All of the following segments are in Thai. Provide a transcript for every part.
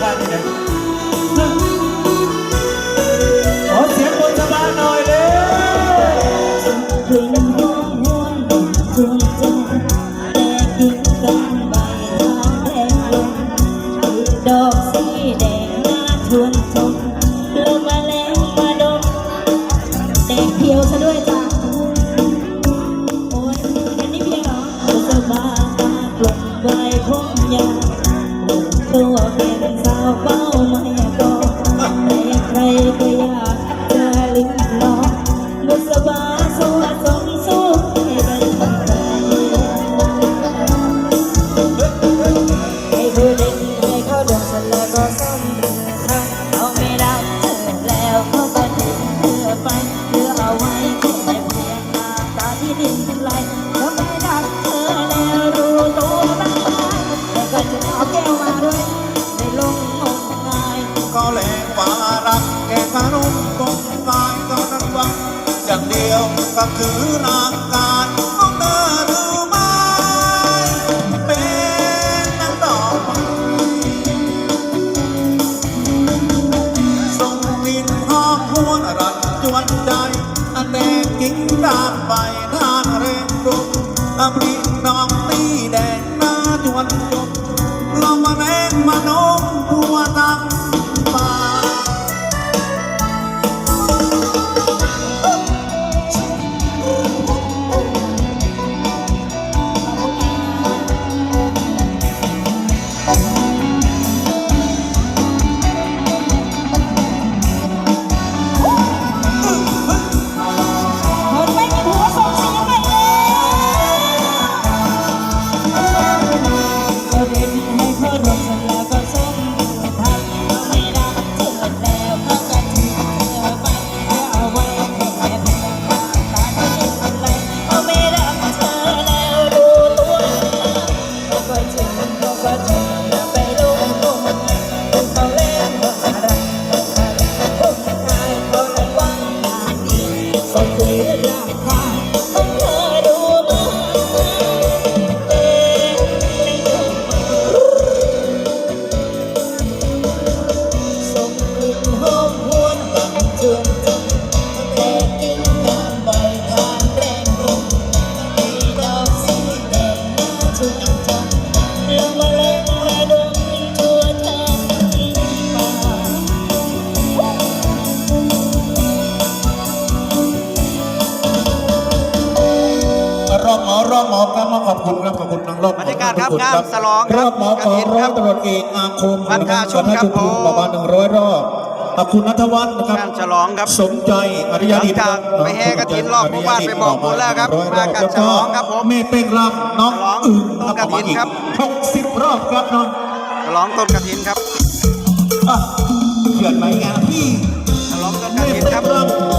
ข้างนี่นะขอเสียงบนสะพานหน่อยเด้อถึงห้องห้วนจวงจงแต่กินกันใบทางแดงลงดอกสีแดงมาชวนชมลมมาแรงมาดมแดงเพียวซะด้วยจ้าโอ้ยอันนี้เพียงเหรอสบายตากลมใบคงยาว ตัวเป็นสาวเฝ้าไม่ก็ใครก็อยากจะลิ้มลอง ก็คือนางการของเธอหรือไม่เป็นนั้นดอกส่งกลิ่นหอมหวนรันจวนใจอันแดงกิ่งดานไปทานเร่งรุมอำลิน้องตีแดงหน้าจวนจบลองมาแรงมาโน้ม อบหมอบรรยากาศครับขอณงานฉลองครับรอบหมอขอกฐินร้คอรัยบตำรวจเอกอาคมบรรพชนครับจุทุนผมประมาณหนึ่งร้อยรอบขอบคุณนัทวัฒน์นะครับงานฉลองครับ สมใจอริยหลังดิจากไปแห่กฐินรอบหมู่บ้านไปบอกบุญแล้วครับ มากันฉลองครับผมเมเป้งรอบน้องฉลองอึ่งต้นกฐินครับหกสิบรอบครับน้องฉลองต้นกระถินครับอะเขื่อนไหมงานพี่ฉลองต้นกเมระถินเป้ครังบ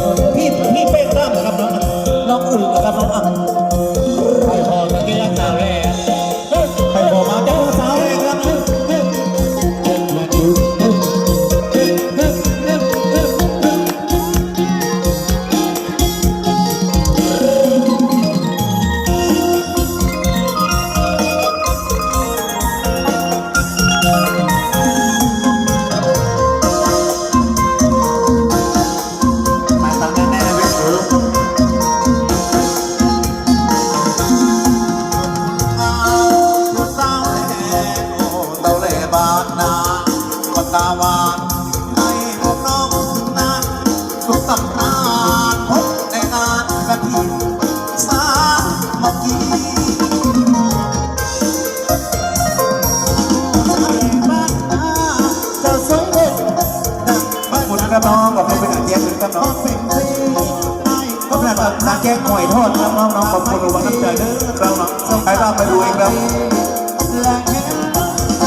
น้องเป็นสีให้ขอบคุณครับนาแจ้งหอยทอดครับน้องๆขอบคุณอุบัติเหตุเด้อครับน้องใครบ้างไปดูเองครับและเห็นใจ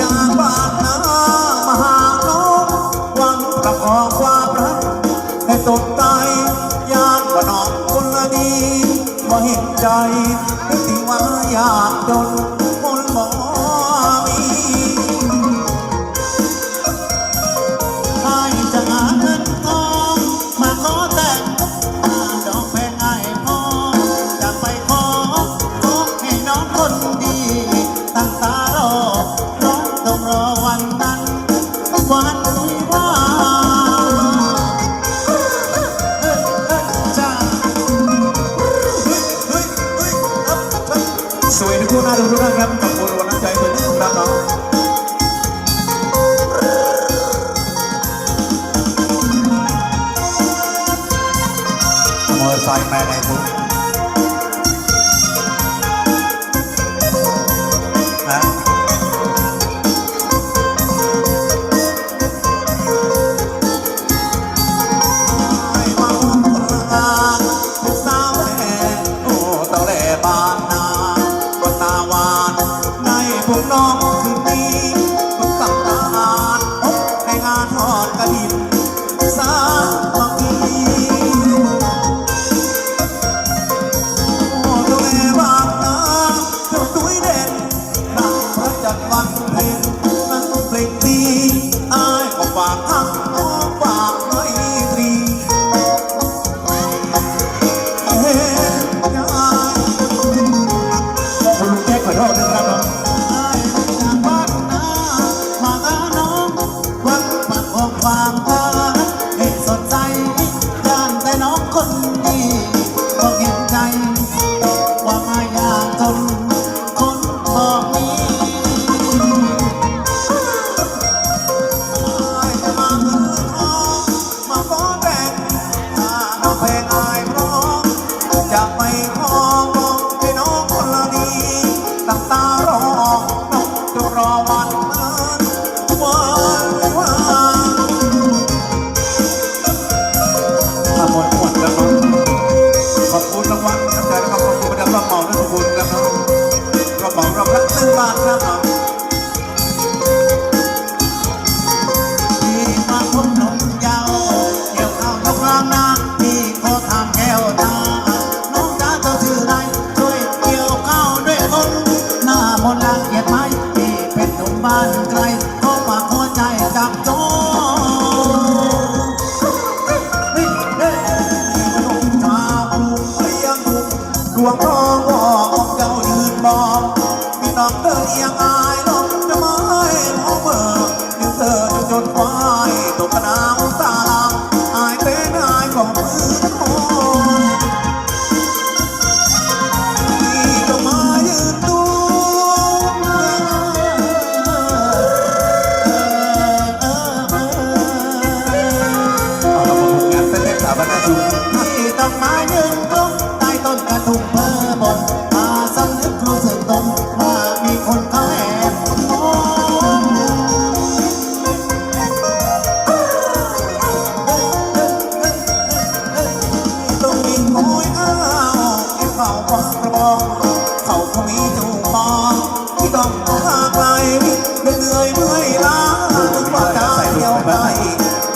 จากบ้านนามหาน้องหวังประคองความรักให้ตกใจยานว่าน้องคนละดีบ่เห็นใจถึงว่าอยากจน รอวันนั้นวัน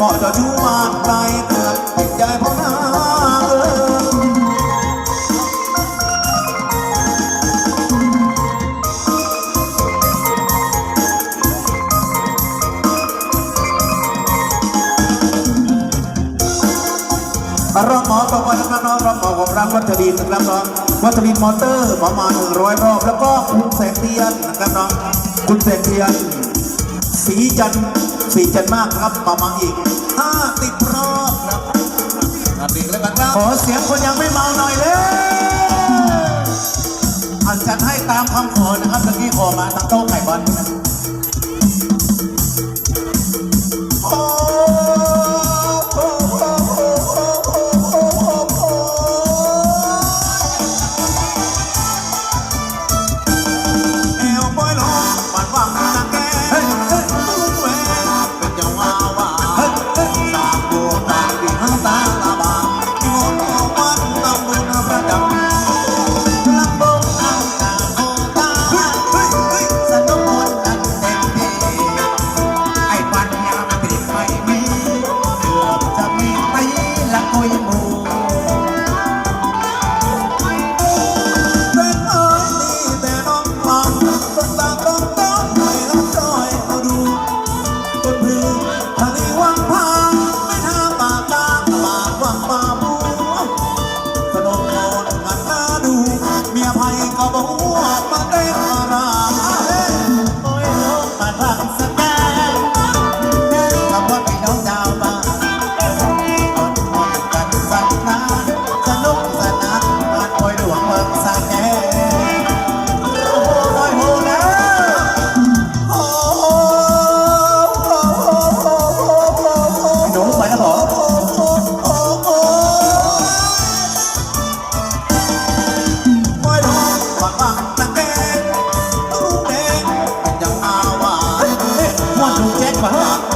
าะจ้ชูมากไปเกิติดใจพ่นี้อมอประวันนักน้องรองหมอของรังวัชรินนะครับน้องวัชรินมอเตอร์ประมาณหนึ่งร้อยรอบแล้วก็คุณแสงเทียนนะครับน้องคุณแสงเทียน สีจันสีจันมากครับประมาณอีกห้าติดรอบครับมาติแล้วกันครับขอเสียงคนยังไม่เมาหน่อยเลยอันจันให้ตามคำขอนะครับตะกี้ขอมาตั้งโต๊ะไข่บอลนะครับ 团。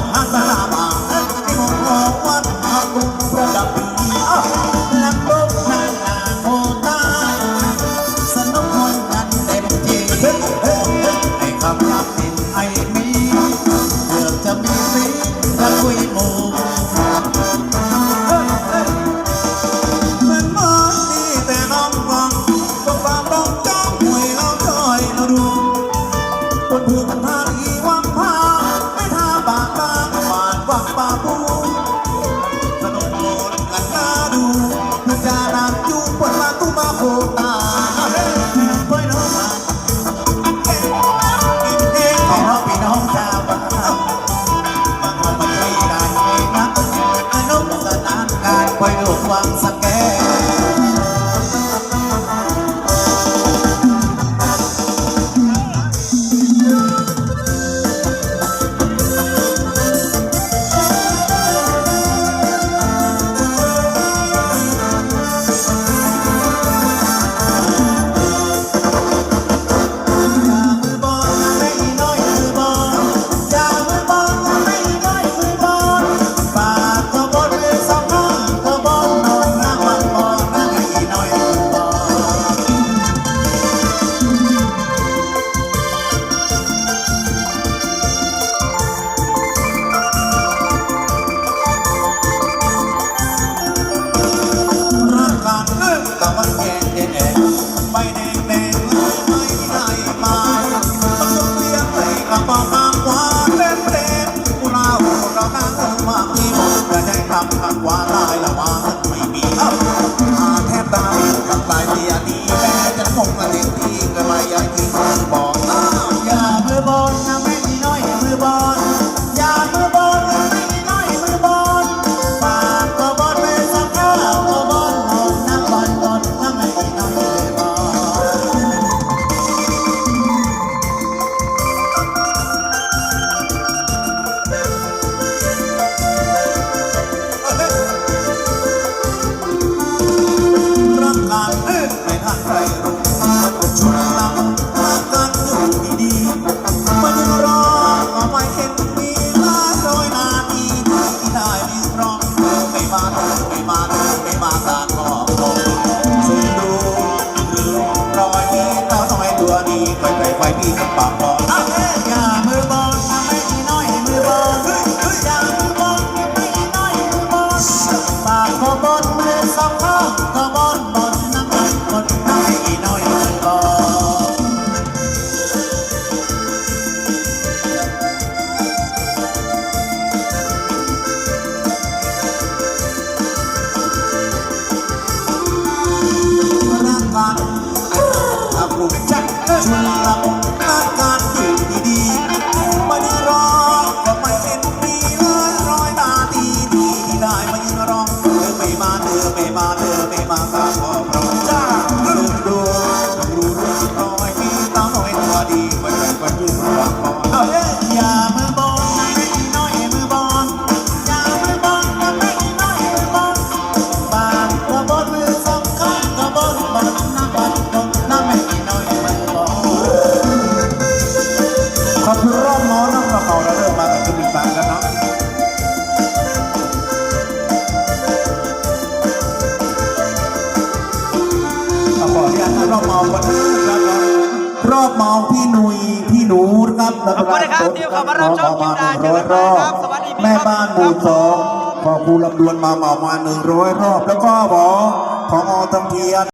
สำหรับคนเดียวครัประมาณหนึ่งร้อรอบแม่บ้านหมู่สองพอครูลำดวนมาหมอมาหนึ่งร้อยรอบ แล้วก็บอกของอตังเทียน